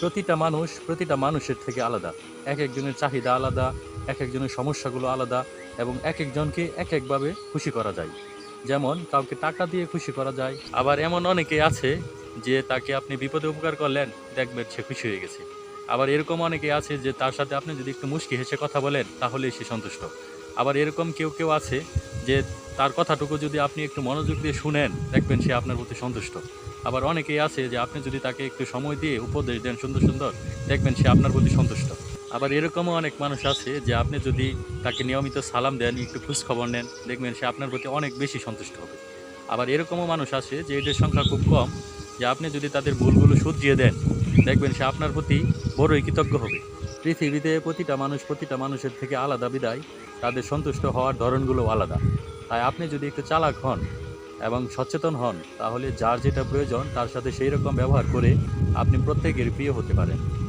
প্রতিটা মানুষ প্রতিটা মানুষের থেকে আলাদা। এক একজনের চাহিদা আলাদা, এক একজনের সমস্যাগুলো আলাদা এবং এক একজনকে এক একভাবে খুশি করা যায়। যেমন কাউকে টাকা দিয়ে খুশি করা যায়, আবার এমন অনেকে আছে যে তাকে আপনি বিপদে উপকার করলেন, দেখবেন সে খুশি হয়ে গেছে। আবার এরকম অনেকে আছে যে তার সাথে আপনি যদি একটু মুশকি হেসে কথা বলেন, তাহলেই সে সন্তুষ্ট। আবার এরকম কেউ কেউ আছে যে তার কথাটুকু যদি আপনি একটু মনোযোগ দিয়ে শুনেন, দেখবেন সে আপনার প্রতি সন্তুষ্ট। আবার অনেকেই আছে যে আপনি যদি তাকে একটু সময় দিয়ে উপদেশ দেন সুন্দর সুন্দর, দেখবেন সে আপনার প্রতি সন্তুষ্ট। আবার এরকমও অনেক মানুষ আছে যে আপনি যদি তাকে নিয়মিত সালাম দেন, একটু খোঁজ খবর নেন, দেখবেন সে আপনার প্রতি অনেক বেশি সন্তুষ্ট হবে। আবার এরকমও মানুষ আছে যে এদের সংখ্যা খুব কম, যে আপনি যদি তাদের ভুলগুলো শুধরিয়ে দেন, দেখবেন সে আপনার প্রতি বড়ই কৃতজ্ঞ হবে। পৃথিবীতে প্রতিটা মানুষ প্রতিটা মানুষের থেকে আলাদা বিদায়, তাদের সন্তুষ্ট হওয়ার ধরনগুলো আলাদা। তাই আপনি যদি একটু চালাক হন এবং সচেতন হন, তাহলে যার যেটা প্রয়োজন, তার সাথে সেই রকম ব্যবহার করে আপনি প্রত্যেকের প্রিয় হতে পারেন।